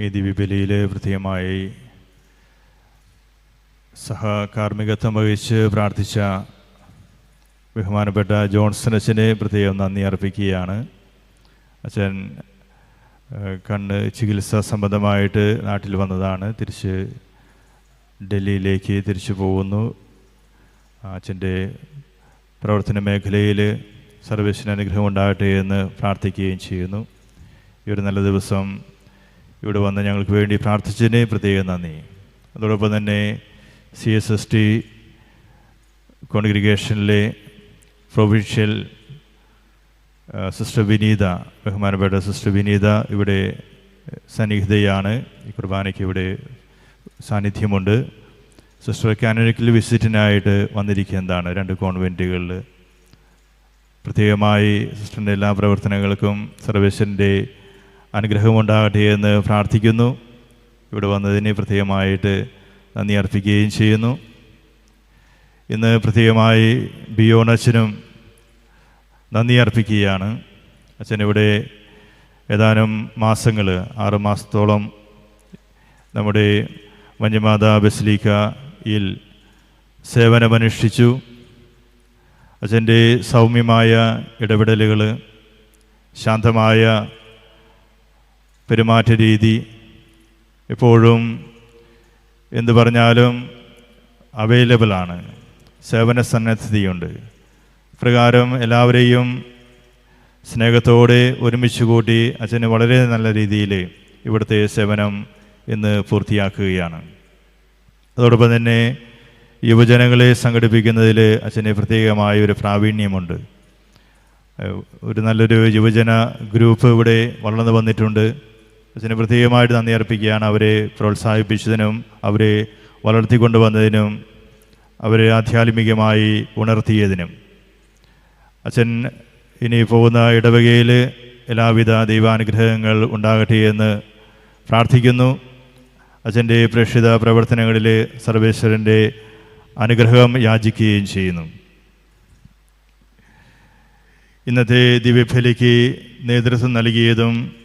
ഈ ദിവ്യബലിയിൽ വൃത്തിയമായി സഹകാർമ്മികത്വം വഹിച്ച് പ്രാർത്ഥിച്ച ബഹുമാനപ്പെട്ട ജോൺസൺ അച്ഛനെ പ്രത്യേകം നന്ദി അർപ്പിക്കുകയാണ്. അച്ഛൻ കണ്ണ് ചികിത്സ സംബന്ധമായിട്ട് നാട്ടിൽ വന്നതാണ്. തിരിച്ച് ഡൽഹിയിലേക്ക് തിരിച്ചു പോകുന്നു. അച്ഛന്റെ പ്രവർത്തന മേഖലയിൽ സർവേശ്വരനുഗ്രഹം ഉണ്ടാകട്ടെ എന്ന് പ്രാർത്ഥിക്കുകയും ചെയ്യുന്നു. ഈ ഒരു നല്ല ദിവസം ഇവിടെ വന്ന് ഞങ്ങൾക്ക് വേണ്ടി പ്രാർത്ഥിച്ചതിന് പ്രത്യേകം നന്ദി. അതോടൊപ്പം തന്നെ സി എസ് എസ് ടി കോൺഗ്രിഗേഷനിലെ പ്രൊവിൻഷ്യൽ സിസ്റ്റർ വിനീത ബഹുമാനപ്പെട്ട സിസ്റ്റർ വിനീത ഇവിടെ സന്നിഹിതയാണ്. ഈ കുർബാനയ്ക്ക് ഇവിടെ സാന്നിധ്യമുണ്ട്. സിസ്റ്റർ കാനഡിക്കൽ വിസിറ്റിനായിട്ട് വന്നിരിക്കുന്നതാണ് രണ്ട് കോൺവെന്റുകളിൽ പ്രത്യേകമായി സിസ്റ്ററിന്റെ എല്ലാ പ്രവർത്തനങ്ങൾക്കും സർവേശ്വരന്റെ അനുഗ്രഹമുണ്ടാകട്ടെ എന്ന് പ്രാർത്ഥിക്കുന്നു. ഇവിടെ വന്നതിന് പ്രത്യേകമായിട്ട് നന്ദി അർപ്പിക്കുകയും ചെയ്യുന്നു. ഇന്ന് പ്രത്യേകമായി ബിയോണച്ചനും നന്ദി അർപ്പിക്കുകയാണ്. അച്ഛൻ ഇവിടെ ഏതാനും മാസങ്ങൾ ആറ് മാസത്തോളം നമ്മുടെ മഞ്ഞമാത ബസിലിക്കയിൽ സേവനമനുഷ്ഠിച്ചു. അച്ഛന്റെ സൗമ്യമായ ഇടപെടലുകൾ ശാന്തമായ പെരുമാറ്റ രീതി എപ്പോഴും എന്ത് പറഞ്ഞാലും അവൈലബിളാണ് സേവന സന്നദ്ധതയുണ്ട്. പ്രകാരം എല്ലാവരെയും സ്നേഹത്തോടെ ഒരുമിച്ച് കൂട്ടി അച്ഛന് വളരെ നല്ല രീതിയിൽ ഇവിടുത്തെ സേവനം ഇന്ന് പൂർത്തിയാക്കുകയാണ്. അതോടൊപ്പം തന്നെ യുവജനങ്ങളെ സംഘടിപ്പിക്കുന്നതിൽ അച്ഛന് പ്രത്യേകമായ ഒരു പ്രാവീണ്യമുണ്ട്. ഒരു നല്ലൊരു യുവജന ഗ്രൂപ്പ് ഇവിടെ വളർന്നു വന്നിട്ടുണ്ട്. അച്ഛന് പ്രത്യേകമായിട്ട് നന്ദി അർപ്പിക്കുകയാണ്. അവരെ പ്രോത്സാഹിപ്പിച്ചതിനും അവരെ വളർത്തിക്കൊണ്ടുവന്നതിനും അവരെ ആധ്യാത്മികമായി ഉണർത്തിയതിനും. അച്ഛൻ ഇനി പോകുന്ന ഇടവകയിൽ എല്ലാവിധ ദൈവാനുഗ്രഹങ്ങൾ ഉണ്ടാകട്ടെ എന്ന് പ്രാർത്ഥിക്കുന്നു. അച്ഛന്റെ പ്രേക്ഷിത പ്രവർത്തനങ്ങളിൽ സർവേശ്വരന്റെ അനുഗ്രഹം യാചിക്കുകയും ചെയ്യുന്നു. ഇന്നത്തെ ദിവ്യഫലിക്ക് നേതൃത്വം നൽകിയതും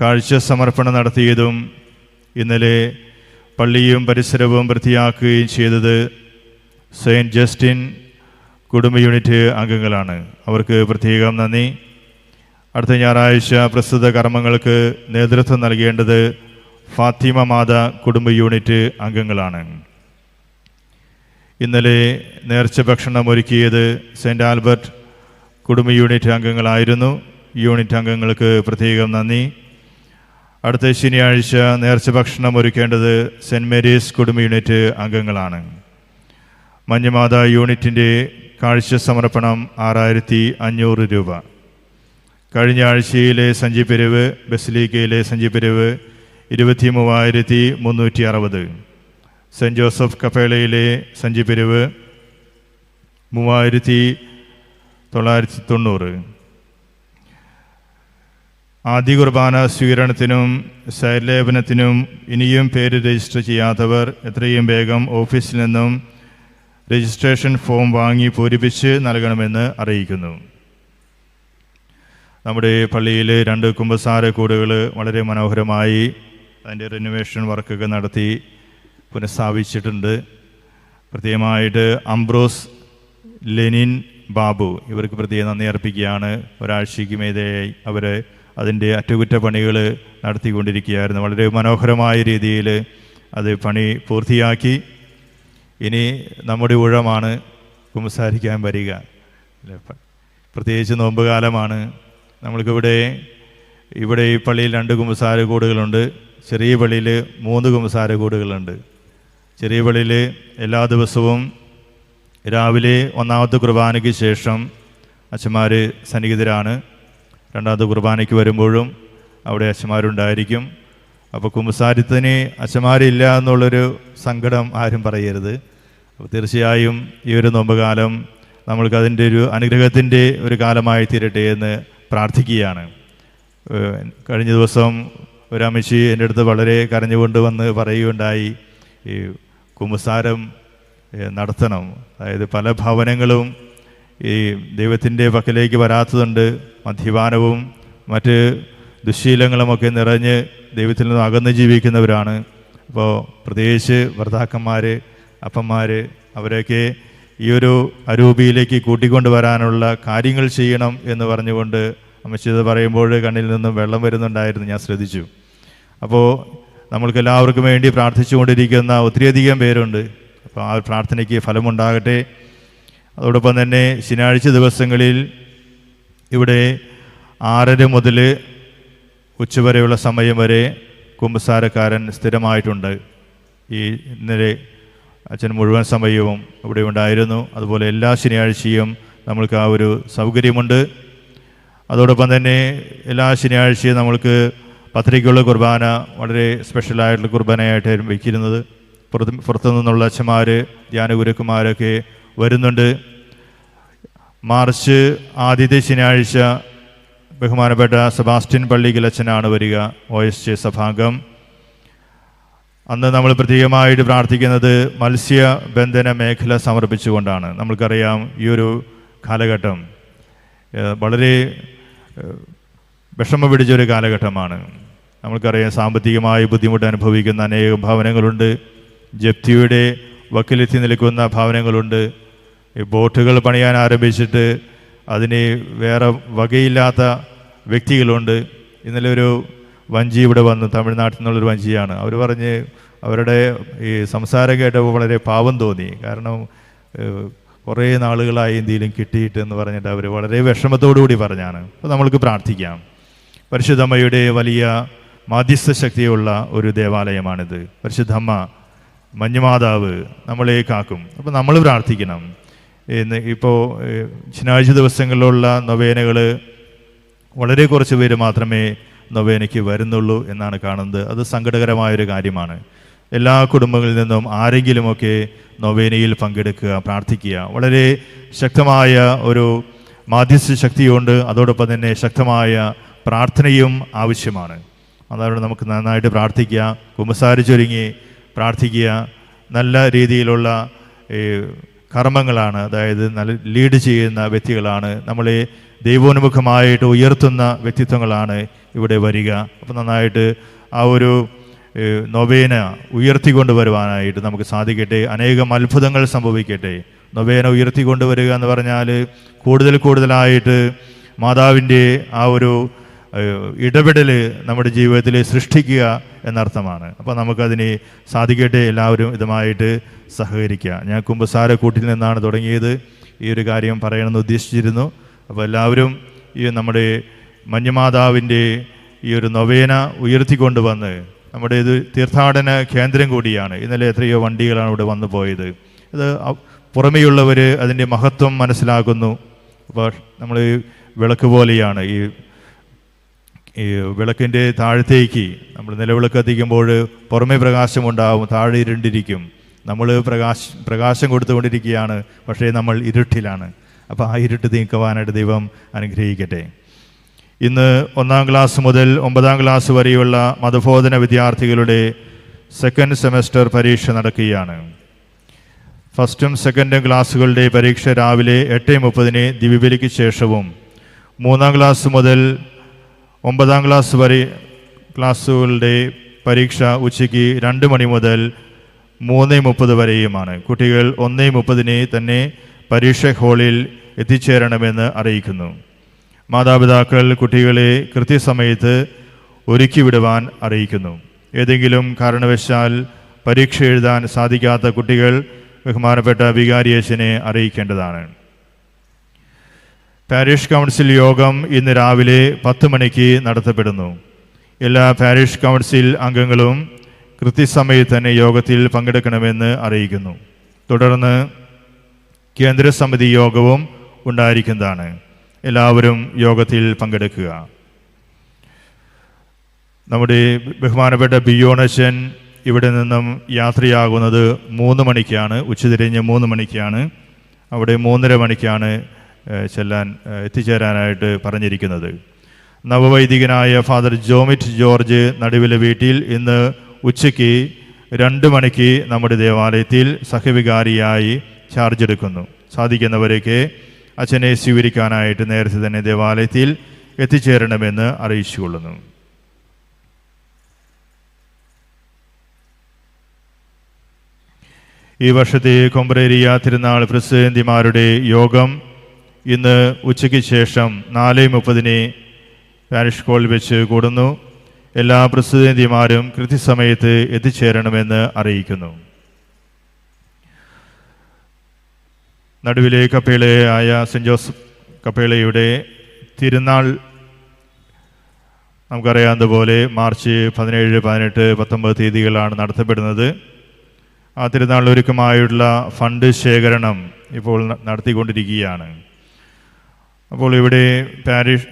കാഴ്ച സമർപ്പണം നടത്തിയതും ഇന്നലെ പള്ളിയും പരിസരവും വൃത്തിയാക്കുകയും ചെയ്തത് സെയിന്റ് ജസ്റ്റിൻ കുടുംബ യൂണിറ്റ് അംഗങ്ങളാണ്. അവർക്ക് പ്രത്യേകം നന്ദി. അടുത്ത ഞായറാഴ്ച പ്രസ്തുത കർമ്മങ്ങൾക്ക് നേതൃത്വം നൽകേണ്ടത് ഫാത്തിമ മാത കുടുംബ യൂണിറ്റ് അംഗങ്ങളാണ്. ഇന്നലെ നേർച്ച ഭക്ഷണം ഒരുക്കിയത് സെന്റ് ആൽബർട്ട് കുടുംബ യൂണിറ്റ് അംഗങ്ങളായിരുന്നു. യൂണിറ്റ് അംഗങ്ങൾക്ക് പ്രത്യേകം നന്ദി. അടുത്ത ശനിയാഴ്ച നേർച്ച ഭക്ഷണം ഒരുക്കേണ്ടത് സെന്റ് മേരീസ് കുടുംബ യൂണിറ്റ് അംഗങ്ങളാണ്. മഞ്ഞമാത യൂണിറ്റിന്റെ കാഴ്ച സമർപ്പണം ആറായിരത്തി അഞ്ഞൂറ് രൂപ. കഴിഞ്ഞ ആഴ്ചയിലെ സഞ്ചി പിരിവ് ബസിലിക്കയിലെ സഞ്ചി പിരിവ് ഇരുപത്തി മൂവായിരത്തി മുന്നൂറ്റി അറുപത് സെന്റ് ജോസഫ് കഫേളയിലെ സഞ്ചി പിരിവ് മൂവായിരത്തി തൊള്ളായിരത്തി തൊണ്ണൂറ്. ആദ്യ കുർബാന സ്വീകരണത്തിനും ശൈലേപനത്തിനും ഇനിയും പേര് രജിസ്റ്റർ ചെയ്യാത്തവർ എത്രയും വേഗം ഓഫീസിൽ നിന്നും രജിസ്ട്രേഷൻ ഫോം വാങ്ങി പൂരിപ്പിച്ച് നൽകണമെന്ന് അറിയിക്കുന്നു. നമ്മുടെ പള്ളിയിൽ രണ്ട് കുമ്പസാര കൂടുകൾ വളരെ മനോഹരമായി അതിന്റെ റിനോവേഷൻ വർക്കൊക്കെ നടത്തി പുനഃസ്ഥാപിച്ചിട്ടുണ്ട്. പ്രത്യേകമായിട്ട് അംബ്രോസ് ലെനിൻ ബാബു ഇവർക്ക് പ്രത്യേകം നന്ദി അർപ്പിക്കുകയാണ്. ഒരാഴ്ചയ്ക്ക് മേതയായി അവർ അതിന്റെ അറ്റകുറ്റപ്പണികൾ നടത്തിക്കൊണ്ടിരിക്കുകയായിരുന്നു. വളരെ മനോഹരമായ രീതിയിൽ അത് പണി പൂർത്തിയാക്കി. ഇനി നമ്മുടെ ഊഴമാണ് കുമ്പസാരിക്കാൻ വരിക. പ്രത്യേകിച്ച് നോമ്പ് കാലമാണ്. നമ്മൾക്കിവിടെ ഇവിടെ ഈ പള്ളിയിൽ രണ്ട് കുമ്പസാര കൂടുകളുണ്ട് ചെറിയ പള്ളിയിൽ മൂന്ന് കുമ്പസാര കൂടുകളുണ്ട് ചെറിയ പള്ളിയിൽ എല്ലാ ദിവസവും രാവിലെ ഒന്നാമത്തെ കുർബാനയ്ക്ക് ശേഷം അച്ഛന്മാർ സന്നിഹിതരാണ്. രണ്ടാമത്തെ കുർബാനയ്ക്ക് വരുമ്പോഴും അവിടെ അച്ഛന്മാരുണ്ടായിരിക്കും. അപ്പോൾ കുമ്പസാരിത്തിന് അച്ഛന്മാരില്ല എന്നുള്ളൊരു സങ്കടം ആരും പറയരുത്. അപ്പോൾ തീർച്ചയായും ഈ ഒരു നോമ്പുകാലം നമ്മൾക്ക് അതിന്റെ ഒരു അനുഗ്രഹത്തിന്റെ ഒരു കാലമായി തീരട്ടെ എന്ന് പ്രാർത്ഥിക്കുകയാണ്. കഴിഞ്ഞ ദിവസം ഒരു അമിഷി എന്റെ അടുത്ത് വളരെ കരഞ്ഞുകൊണ്ട് വന്ന് പറയുകയുണ്ടായി ഈ കുമ്പസാരം നടത്തണം. അതായത് പല ഭവനങ്ങളും ഈ ദൈവത്തിന്റെ പക്കലേക്ക് വരാത്തതുണ്ട്. മദ്യപാനവും മറ്റ് ദുശീലങ്ങളുമൊക്കെ നിറഞ്ഞ് ദൈവത്തിൽ നിന്ന് അകന്ന് ജീവിക്കുന്നവരാണ്. അപ്പോൾ പ്രത്യേകിച്ച് ഭർത്താക്കന്മാർ അപ്പന്മാർ അവരെയൊക്കെ ഈ ഒരു അരൂപിയിലേക്ക് കൂട്ടിക്കൊണ്ടുവരാനുള്ള കാര്യങ്ങൾ ചെയ്യണം എന്ന് പറഞ്ഞുകൊണ്ട് അമ്മച്ചിത് പറയുമ്പോൾ കണ്ണിൽ നിന്നും വെള്ളം വരുന്നുണ്ടായിരുന്നു ഞാൻ ശ്രദ്ധിച്ചു. അപ്പോൾ നമ്മൾക്കെല്ലാവർക്കും വേണ്ടി പ്രാർത്ഥിച്ചുകൊണ്ടിരിക്കുന്ന ഒത്തിരിയധികം പേരുണ്ട്. അപ്പോൾ ആ പ്രാർത്ഥനയ്ക്ക് ഫലമുണ്ടാകട്ടെ. അതോടൊപ്പം തന്നെ ശനിയാഴ്ച ദിവസങ്ങളിൽ ഇവിടെ ആറര മുതൽ ഉച്ചവരെയുള്ള സമയം വരെ കുമ്പസാരക്കാരൻ സ്ഥിരമായിട്ടുണ്ട്. ഈ ഇന്നലെ അച്ഛൻ മുഴുവൻ സമയവും ഇവിടെ ഉണ്ടായിരുന്നു. അതുപോലെ എല്ലാ ശനിയാഴ്ചയും നമ്മൾക്ക് ആ ഒരു സൗകര്യമുണ്ട്. അതോടൊപ്പം തന്നെ എല്ലാ ശനിയാഴ്ചയും നമ്മൾക്ക് പത്രികയുള്ള കുർബാന വളരെ സ്പെഷ്യലായിട്ടുള്ള കുർബാനയായിട്ടായിരുന്നു വയ്ക്കുന്നത്. പുറത്ത് പുറത്തു നിന്നുള്ള അച്ഛന്മാർ ധ്യാനഗുരുക്കുമാരൊക്കെ വരുന്നുണ്ട്. മാർച്ച് ആദ്യത്തെ ശനിയാഴ്ച ബഹുമാനപ്പെട്ട സെബാസ്റ്റ്യൻ പള്ളി അച്ഛനാണ് വരിക ഒ എസ് ജെ സഭാംഗം. അന്ന് നമ്മൾ പ്രത്യേകമായിട്ട് പ്രാർത്ഥിക്കുന്നത് മത്സ്യബന്ധന മേഖല സമർപ്പിച്ചുകൊണ്ടാണ്. നമ്മൾക്കറിയാം ഈ ഒരു കാലഘട്ടം വളരെ വിഷമം പിടിച്ചൊരു കാലഘട്ടമാണ്. നമ്മൾക്കറിയാം സാമ്പത്തികമായി ബുദ്ധിമുട്ട് അനുഭവിക്കുന്ന അനേകം ഭവനങ്ങളുണ്ട് ജപ്തിയുടെ വക്കിലെത്തി നിൽക്കുന്ന ഭവനങ്ങളുണ്ട്. ഈ ബോട്ടുകൾ പണിയാൻ ആരംഭിച്ചിട്ട് അതിന് വേറെ വകയില്ലാത്ത വ്യക്തികളുണ്ട്. ഇന്നലെ ഒരു വഞ്ചി ഇവിടെ വന്നു തമിഴ്നാട്ടിൽ നിന്നുള്ളൊരു വഞ്ചിയാണ്. അവർ പറഞ്ഞ് അവരുടെ ഈ സംസാരം കേട്ടപ്പോൾ വളരെ പാവം തോന്നി. കാരണം കുറേ നാളുകളായി എന്തെങ്കിലും കിട്ടിയിട്ട് എന്ന് പറഞ്ഞിട്ട് അവർ വളരെ വിഷമത്തോടു കൂടി പറഞ്ഞാണ്. അപ്പോൾ നമ്മൾക്ക് പ്രാർത്ഥിക്കാം. പരിശുദ്ധമ്മയുടെ വലിയ മാധ്യസ്ഥ ശക്തിയുള്ള ഒരു ദേവാലയമാണിത്. പരിശുദ്ധമ്മ മഞ്ഞുമാതാവ് നമ്മളെ കാക്കും. അപ്പോൾ നമ്മൾ പ്രാർത്ഥിക്കണം. ഇന്ന് ഇപ്പോൾ ശനിയാഴ്ച ദിവസങ്ങളിലുള്ള നൊവേനകൾ വളരെ കുറച്ച് പേര് മാത്രമേ നൊവേനയ്ക്ക് വരുന്നുള്ളൂ എന്നാണ് കാണുന്നത്. അത് സങ്കടകരമായൊരു കാര്യമാണ്. എല്ലാ കുടുംബങ്ങളിൽ നിന്നും ആരെങ്കിലുമൊക്കെ നൊവേനയിൽ പങ്കെടുക്കുക പ്രാർത്ഥിക്കുക വളരെ ശക്തമായ ഒരു മാധ്യസ്ഥ ശക്തിയുണ്ട്. അതോടൊപ്പം തന്നെ ശക്തമായ പ്രാർത്ഥനയും ആവശ്യമാണ്. അതുകൊണ്ട് നമുക്ക് നന്നായിട്ട് പ്രാർത്ഥിക്കുക കുമ്പസാരിച്ചൊരുങ്ങി പ്രാർത്ഥിക്കുക നല്ല രീതിയിലുള്ള കർമ്മങ്ങളാണ് അതായത് നല്ല ലീഡ് ചെയ്യുന്ന വ്യക്തികളാണ്. നമ്മളെ ദൈവോന്മുഖമായിട്ട് ഉയർത്തുന്ന വ്യക്തിത്വങ്ങളാണ് ഇവിടെ വരിക. അപ്പം നന്നായിട്ട് ആ ഒരു നൊവേന ഉയർത്തിക്കൊണ്ട് വരുവാനായിട്ട് നമുക്ക് സാധിക്കട്ടെ. അനേകം അത്ഭുതങ്ങൾ സംഭവിക്കട്ടെ. നൊവേന ഉയർത്തിക്കൊണ്ടുവരിക എന്ന് പറഞ്ഞാൽ കൂടുതൽ കൂടുതലായിട്ട് മാതാവിന്റെ ആ ഒരു ഇടപെടൽ നമ്മുടെ ജീവിതത്തിൽ സൃഷ്ടിക്കുക എന്നർത്ഥമാണ്. അപ്പോൾ നമുക്കതിന് സാധിക്കട്ടെ എല്ലാവരും ഇതുമായിട്ട് സഹകരിക്കുക. ഞാൻ കുമ്പസാര കൂട്ടിൽ നിന്നാണ് തുടങ്ങിയത്. ഈ ഒരു കാര്യം പറയണമെന്ന് ഉദ്ദേശിച്ചിരുന്നു. അപ്പോൾ എല്ലാവരും ഈ നമ്മുടെ മഞ്ഞുമാതാവിന്റെ ഈ ഒരു നൊവേന ഉയർത്തിക്കൊണ്ടുവന്ന് നമ്മുടെ ഇത് തീർത്ഥാടന കേന്ദ്രം കൂടിയാണ്. ഇന്നലെ എത്രയോ വണ്ടികളാണ് ഇവിടെ വന്നു പോയത്. ഇത് പുറമെയുള്ളവർ അതിന്റെ മഹത്വം മനസ്സിലാക്കുന്നു. അപ്പോൾ നമ്മൾ വിളക്ക് പോലെയാണ് ഈ ഈ വിളക്കിന്റെ താഴത്തേക്ക് നമ്മൾ നിലവിളക്ക് കത്തിക്കുമ്പോൾ പുറമേ പ്രകാശമുണ്ടാവും താഴെ ഇരുണ്ടിരിക്കും. നമ്മൾ പ്രകാശ പ്രകാശം കൊടുത്തുകൊണ്ടിരിക്കുകയാണ് പക്ഷേ നമ്മൾ ഇരുട്ടിലാണ്. അപ്പോൾ ആ ഇരുട്ട് നീക്കുവാനായിട്ട് ദൈവം അനുഗ്രഹിക്കട്ടെ. ഇന്ന് ഒന്നാം ക്ലാസ് മുതൽ ഒമ്പതാം ക്ലാസ് വരെയുള്ള മതബോധന വിദ്യാർത്ഥികളുടെ സെക്കൻഡ് സെമസ്റ്റർ പരീക്ഷ നടക്കുകയാണ്. ഫസ്റ്റും സെക്കൻഡും ക്ലാസ്സുകളുടെ പരീക്ഷ രാവിലെ എട്ട് മുപ്പതിന് ദിവ്യബലിക്ക് ശേഷവും മൂന്നാം ക്ലാസ് മുതൽ ഒമ്പതാം ക്ലാസ് വരെ ക്ലാസ്സുകളുടെ പരീക്ഷ ഉച്ചയ്ക്ക് രണ്ട് മണി മുതൽ മൂന്ന് മുപ്പത് വരെയുമാണ്. കുട്ടികൾ ഒന്ന് മുപ്പതിന് തന്നെ പരീക്ഷ ഹാളിൽ എത്തിച്ചേരണമെന്ന് അറിയിക്കുന്നു. മാതാപിതാക്കൾ കുട്ടികളെ കൃത്യസമയത്ത് ഒരുക്കി വിടുവാൻ അറിയിക്കുന്നു. ഏതെങ്കിലും കാരണവശാൽ പരീക്ഷ എഴുതാൻ സാധിക്കാത്ത കുട്ടികൾ ബഹുമാനപ്പെട്ട വികാരിയേശനെ അറിയിക്കേണ്ടതാണ്. പാരിഷ് കൗൺസിൽ യോഗം ഇന്ന് രാവിലെ പത്ത് മണിക്ക് നടത്തപ്പെടുന്നു. എല്ലാ പാരിഷ് കൗൺസിൽ അംഗങ്ങളും കൃത്യസമയത്ത് തന്നെ യോഗത്തിൽ പങ്കെടുക്കണമെന്ന് അറിയിക്കുന്നു. തുടർന്ന് കേന്ദ്ര സമിതി യോഗവും ഉണ്ടായിരിക്കുന്നതാണ്. എല്ലാവരും യോഗത്തിൽ പങ്കെടുക്കുക. നമ്മുടെ ബഹുമാനപ്പെട്ട ബിയോണച്ചൻ ഇവിടെ നിന്നും യാത്രയാകുന്നത് മൂന്ന് മണിക്കാണ് ഉച്ചതിരിഞ്ഞ് മൂന്ന് മണിക്കാണ്. അവിടെ മൂന്നര മണിക്കാണ് ചെല്ലാൻ എത്തിച്ചേരാനായിട്ട് പറഞ്ഞിരിക്കുന്നത്. നവവൈദികനായ ഫാദർ ജോമിറ്റ് ജോർജ് നടുവിലെ വീട്ടിൽ ഇന്ന് ഉച്ചയ്ക്ക് രണ്ട് മണിക്ക് നമ്മുടെ ദേവാലയത്തിൽ സഹവികാരിയായി ചാർജ് എടുക്കുന്നു. സാധിക്കുന്നവരേക്ക് അച്ഛനെ സ്വീകരിക്കാനായിട്ട് നേരത്തെ തന്നെ ദേവാലയത്തിൽ എത്തിച്ചേരണമെന്ന് അറിയിച്ചുകൊള്ളുന്നു. ഈ വർഷത്തെ കൊമ്പ്രേരിയ തിരുനാൾ പ്രസിഡന്റിമാരുടെ യോഗം ഇന്ന് ഉച്ചയ്ക്ക് ശേഷം നാല് മുപ്പതിന് പാരിഷ് കോൾ വെച്ച് കൂടുന്നു. എല്ലാ പ്രസിദ്ധന്തിമാരും കൃത്യസമയത്ത് എത്തിച്ചേരണമെന്ന് അറിയിക്കുന്നു. നടുവിലെ കപ്പേളയായ സെന്റ് ജോസഫ് കപ്പേളയുടെ തിരുനാൾ നമുക്കറിയാവുന്നതുപോലെ മാർച്ച് പതിനേഴ് പതിനെട്ട് പത്തൊമ്പത് തീയതികളാണ് നടത്തപ്പെടുന്നത്. ആ തിരുനാൾ ഒരുക്കമായുള്ള ഫണ്ട് ശേഖരണം ഇപ്പോൾ നടത്തിക്കൊണ്ടിരിക്കുകയാണ്. അപ്പോൾ ഇവിടെ പാരിഷ്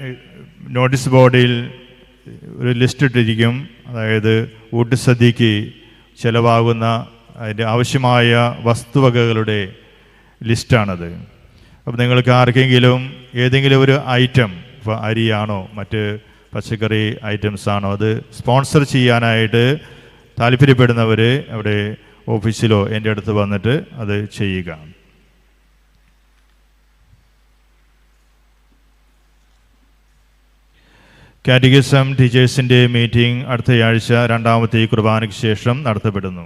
നോട്ടീസ് ബോർഡിൽ ഒരു ലിസ്റ്റ് ഇട്ടിരിക്കും. അതായത് ഊട്ട് സദ്യക്ക് ചിലവാകുന്ന അതിന്റെ ആവശ്യമായ വസ്തുവകകളുടെ ലിസ്റ്റാണത്. അപ്പോൾ നിങ്ങൾക്ക് ആർക്കെങ്കിലും ഏതെങ്കിലും ഒരു ഐറ്റം ഇപ്പോൾ അരിയാണോ മറ്റ് പച്ചക്കറി ഐറ്റംസ് ആണോ അത് സ്പോൺസർ ചെയ്യാനായിട്ട് താല്പര്യപ്പെടുന്നവർ അവിടെ ഓഫീസിലോ എന്റെ അടുത്ത് വന്നിട്ട് അത് ചെയ്യുക. കാറ്റഗിസം ടീച്ചേഴ്സിന്റെ മീറ്റിംഗ് അടുത്തയാഴ്ച രണ്ടാമത്തെ കുർബാനയ്ക്ക് ശേഷം നടത്തപ്പെടുന്നു.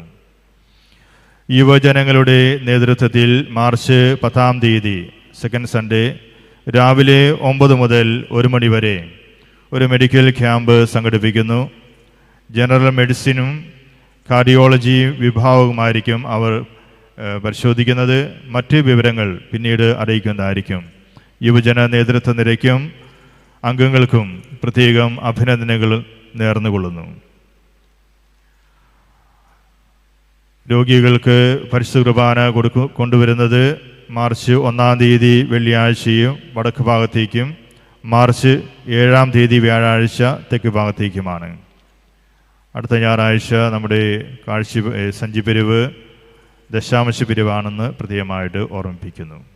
യുവജനങ്ങളുടെ നേതൃത്വത്തിൽ മാർച്ച് പത്താം തീയതി സെക്കൻഡ് സൺഡേ രാവിലെ ഒമ്പത് മുതൽ ഒരു മണി വരെ ഒരു മെഡിക്കൽ ക്യാമ്പ് സംഘടിപ്പിക്കുന്നു. ജനറൽ മെഡിസിനും കാർഡിയോളജി വിഭാഗവുമായിരിക്കും അവർ പരിശോധിക്കുന്നത്. മറ്റ് വിവരങ്ങൾ പിന്നീട് അറിയിക്കുന്നതായിരിക്കും. യുവജന നേതൃത്വ നിരയ്ക്കും അംഗങ്ങൾക്കും പ്രത്യേകം അഭിനന്ദനങ്ങൾ നേർന്നുകൊള്ളുന്നു. രോഗികൾക്ക് പരിശുദ്ധ കുർബാന കൊടുക്കു കൊണ്ടുവരുന്നത് മാർച്ച് ഒന്നാം തീയതി വെള്ളിയാഴ്ചയും വടക്ക് ഭാഗത്തേക്കും മാർച്ച് ഏഴാം തീയതി വ്യാഴാഴ്ച തെക്ക് ഭാഗത്തേക്കുമാണ്. അടുത്ത ഞായറാഴ്ച നമ്മുടെ കാഴ്ച സഞ്ചിപ്പിരിവ് ദശാംശ പിരിവാണെന്ന് പ്രത്യേകമായിട്ട് ഓർമ്മിപ്പിക്കുന്നു.